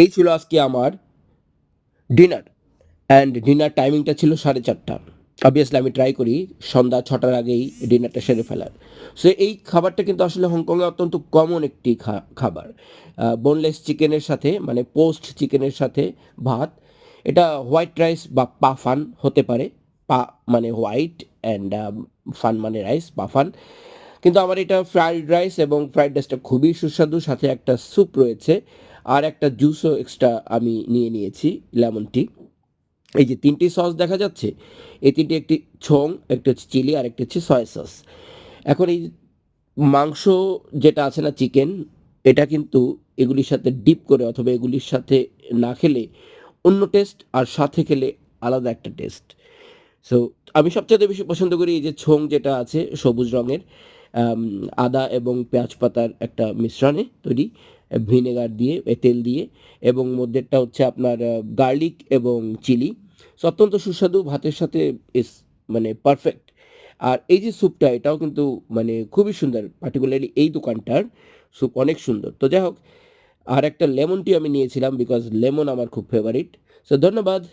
এই ছিল আজকে আমার ডিনার অ্যান্ড ডিনার টাইমিংটা ছিল সাড়ে চারটা। অবভিয়াসলি আমি ট্রাই করি, সন্ধ্যা ছটার আগেই ডিনারটা সেরে ফেলার। সো এই খাবারটা কিন্তু আসলে হংকংয়ে অত্যন্ত কমন একটি খাবার। বোনলেস চিকেনের সাথে মানে পোস্ট চিকেনের সাথে ভাত, এটা হোয়াইট রাইস বা পাফান হতে পারে। পা মানে হোয়াইট অ্যান্ড ফান মানে রাইস পাফান কিন্তু আমার এটা ফ্রাইড রাইস এবং ফ্রাইড রাইসটা খুবই সুস্বাদু, সাথে একটা স্যুপ রয়েছে। আর একটা জুসও এক্সট্রা আমি নিয়ে নিয়েছি লেমন টি এই যে তিনটি সস দেখা যাচ্ছে, এই তিনটি একটি ছং, একটা হচ্ছে চিলি আর একটি হচ্ছে সয়া সস এখন এই মাংস যেটা আছে না চিকেন এটা কিন্তু এগুলির সাথে ডিপ করে অথবা এগুলির সাথে না খেলে অন্য টেস্ট আর সাথে খেলে আলাদা একটা টেস্ট সো আমি সবচেয়ে বেশি পছন্দ করি এই যে ছং যেটা আছে, সবুজ রঙের আদা এবং পেঁয়াজ পাতার একটা মিশ্রণে তৈরি। ভিনেগার দিয়ে তেল দিয়ে এবং মধ্যেরটা হচ্ছে আপনার গার্লিক এবং চিলি। সো, অত্যন্ত সুস্বাদু, ভাতের সাথে ইস মানে পারফেক্ট। আর এই যে স্যুপটা, এটাও কিন্তু মানে খুবই সুন্দর, পার্টিকুলারলি এই দোকানটার স্যুপ অনেক সুন্দর। তো যাই হোক, আর একটা লেমন টি আমি নিয়েছিলাম, বিকজ লেমন আমার খুব ফেভারিট। সো, ধন্যবাদ।